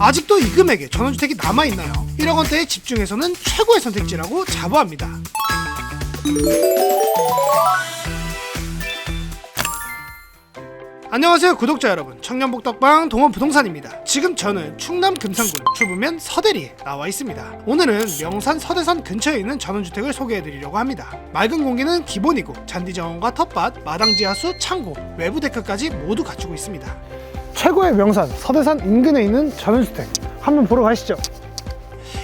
아직도 이 금액에 전원주택이 남아있나요? 1억 원대에 집중해서는 최고의 선택지라고 자부합니다. 안녕하세요 구독자 여러분. 청년복덕방 동원부동산입니다. 지금 저는 충남 금산군 주부면 서대리에 나와 있습니다. 오늘은 명산 서대산 근처에 있는 전원주택을 소개해드리려고 합니다. 맑은 공기는 기본이고 잔디 정원과 텃밭, 마당 지하수, 창고, 외부 데크까지 모두 갖추고 있습니다 최고의 명산 서대산 인근에 있는 전원주택 한번 보러 가시죠.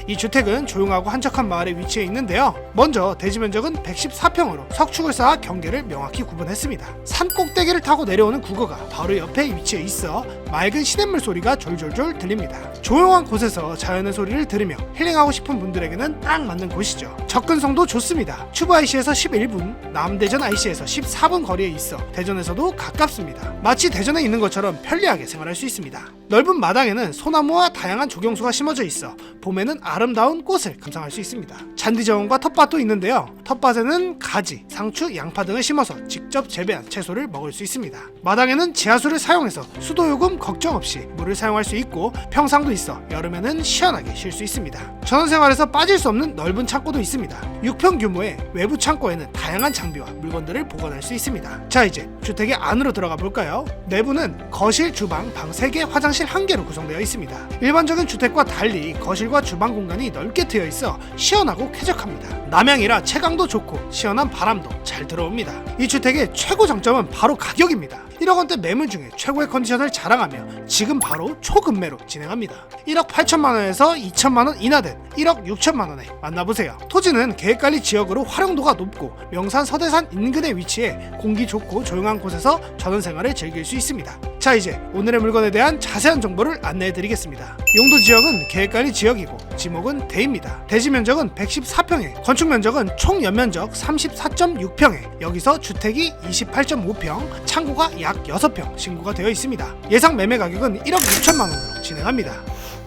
이 주택은 조용하고 한적한 마을에 위치해 있는데요. 먼저 대지 면적은 114평으로 석축을 쌓아 경계를 명확히 구분했습니다. 산 꼭대기를 타고 내려오는 국어가 바로 옆에 위치해 있어 맑은 시냇물 소리가 졸졸졸 들립니다. 조용한 곳에서 자연의 소리를 들으며 힐링하고 싶은 분들에게는 딱 맞는 곳이죠. 접근성도 좋습니다. 추부 IC에서 11분, 남대전 IC에서 14분 거리에 있어 대전에서도 가깝습니다. 마치 대전에 있는 것처럼 편리하게 생활할 수 있습니다. 넓은 마당에는 소나무와 다양한 조경수가 심어져 있어 봄에는 아름다운 꽃을 감상할 수 있습니다. 잔디 정원과 텃밭도 있는데요. 텃밭에는 가지, 상추, 양파 등을 심어서 직접 재배한 채소를 먹을 수 있습니다. 마당에는 지하수를 사용해서 수도 요금 걱정 없이 물을 사용할 수 있고 평상도 있어 여름에는 시원하게 쉴 수 있습니다. 전원생활에서 빠질 수 없는 넓은 창고도 있습니다. 6평 규모의 외부 창고에는 다양한 장비와 물건들을 보관할 수 있습니다. 자 이제 주택의 안으로 들어가 볼까요? 내부는 거실, 주방, 방 3개, 화장실 1개로 구성되어 있습니다. 일반적인 주택과 달리 거실과 주방 공간이 넓게 트여 있어 시원하고 쾌적합니다. 남향이라 채광도 좋고 시원한 바람도 잘 들어옵니다. 이 주택의 최고 장점은 바로 가격입니다. 1억 원대 매물 중에 최고의 컨디션을 자랑하며 지금 바로 초급매로 진행합니다. 1억 8천만 원에서 2천만 원 이하된 1억 6천만 원에 만나보세요. 토지는 계획관리 지역으로 활용도가 높고 명산 서대산 인근에 위치해 공기 좋고 조용한 곳에서 전원 생활을 즐길 수 있습니다. 자 이제 오늘의 물건에 대한 자세한 정보를 안내해 드리겠습니다. 용도 지역은 계획관리 지역이고 지목은 대입니다. 대지 면적은 114평에 건축 면적은 총 연면적 34.6평에 여기서 주택이 28.5평, 창고가 약 6평 신고가 되어 있습니다. 예상 매매 가격은 1억 6천만 원으로 진행합니다.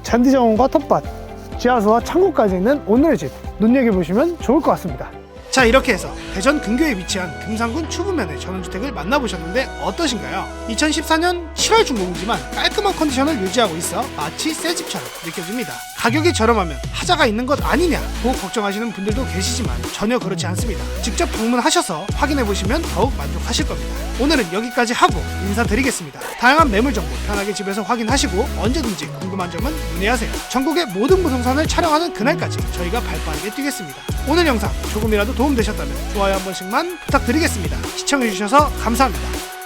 잔디 정원과 텃밭, 지하수와 창고까지 있는 오늘의 집 눈여겨 보시면 좋을 것 같습니다. 자 이렇게 해서 대전 근교에 위치한 금산군 추부면의 전원주택을 만나보셨는데 어떠신가요? 2014년 7월 준공이지만 깔끔한 컨디션을 유지하고 있어 마치 새 집처럼 느껴집니다. 가격이 저렴하면 하자가 있는 것 아니냐고 걱정하시는 분들도 계시지만 전혀 그렇지 않습니다. 직접 방문하셔서 확인해 보시면 더욱 만족하실 겁니다. 오늘은 여기까지 하고 인사드리겠습니다. 다양한 매물 정보 편하게 집에서 확인하시고 언제든지 궁금한 점은 문의하세요. 전국의 모든 부동산을 촬영하는 그날까지 저희가 발빠르게 뛰겠습니다. 오늘 영상 조금이라도 도움되셨다면 좋아요 한 번씩만 부탁드리겠습니다. 시청해주셔서 감사합니다.